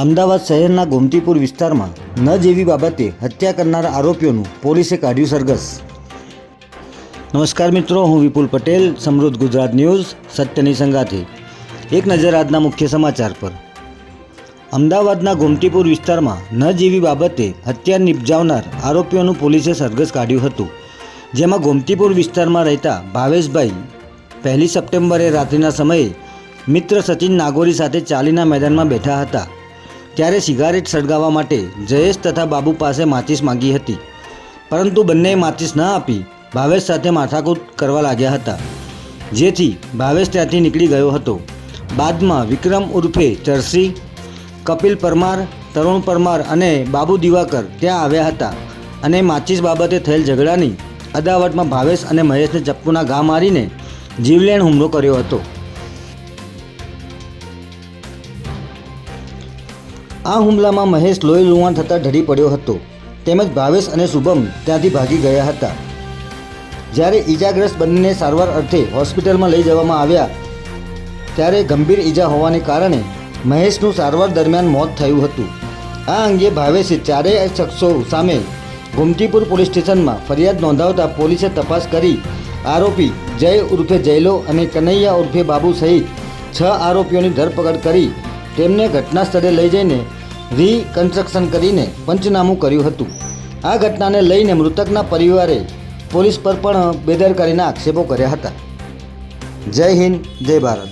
અમદાવાદ શહેરના ગોમતીપુર વિસ્તારમાં ન જેવી બાબતે હત્યા કરનારા આરોપીઓનું પોલીસે કાઢ્યું સરઘસ. નમસ્કાર મિત્રો, હું વિપુલ પટેલ, સમૃદ્ધ ગુજરાત ન્યૂઝ, સત્યની સંગાથે. એક નજર આજના મુખ્ય સમાચાર પર. અમદાવાદના ગોમતીપુર વિસ્તારમાં ન જેવી બાબતે હત્યા નિપજાવનાર આરોપીઓનું પોલીસે સરઘસ કાઢ્યું હતું. જેમાં ગોમતીપુર વિસ્તારમાં રહેતા ભાવેશભાઈ પહેલી સપ્ટેમ્બરે રાત્રિના સમયે મિત્ર સચિન નાગોરી સાથે ચાલીના મેદાનમાં બેઠા હતા. ત્યારે સિગારેટ સળગાવવા માટે જયેશ તથા બાબુ પાસે માચીસ માંગી હતી. પરંતુ બંનેએ માચીસ ન આપી, ભાવેશ સાથે માથાકૂટ કરવા લાગ્યા હતા. જેથી ભાવેશ ત્યાંથી નીકળી ગયો હતો. બાદમાં વિક્રમ ઉર્ફે ચરસી, કપિલ પરમાર, તરુણ પરમાર અને બાબુ દિવાકર ત્યાં આવ્યા હતા અને માચીસ બાબતે થયેલ ઝઘડાની અદાવટમાં ભાવેશ અને મહેશને ચપ્પુના ઘા મારીને જીવલેણ હુમલો કર્યો હતો. આ હુમલામાં મહેશ લોહી લુવાણ થતાં ઢળી પડ્યો હતો. તેમજ ભાવેશ અને શુભમ ત્યાંથી ભાગી ગયા હતા. જ્યારે ઈજાગ્રસ્ત બંનેને સારવાર અર્થે હોસ્પિટલમાં લઈ જવામાં આવ્યા, ત્યારે ગંભીર ઈજા હોવાને કારણે મહેશનું સારવાર દરમિયાન મોત થયું હતું. આ અંગે ભાવેશે ચારેય શખ્સો સામે ગોમતીપુર પોલીસ સ્ટેશનમાં ફરિયાદ નોંધાવતા પોલીસે તપાસ કરી આરોપી જય ઉર્ફે જયલો અને કનૈયા ઉર્ફે બાબુ સહિત છ આરોપીઓની ધરપકડ કરી તેમને ઘટના સ્થળે લઈ જઈને રીકન્સ્ટ્રક્શન કરીને પંચનામું કર્યું હતું. આ ઘટનાને લઈને મૃતકના પરિવારે પોલીસ પર પણ બેદરકારીના આક્ષેપો કર્યા હતા. જય હિન્દ, જય ભારત.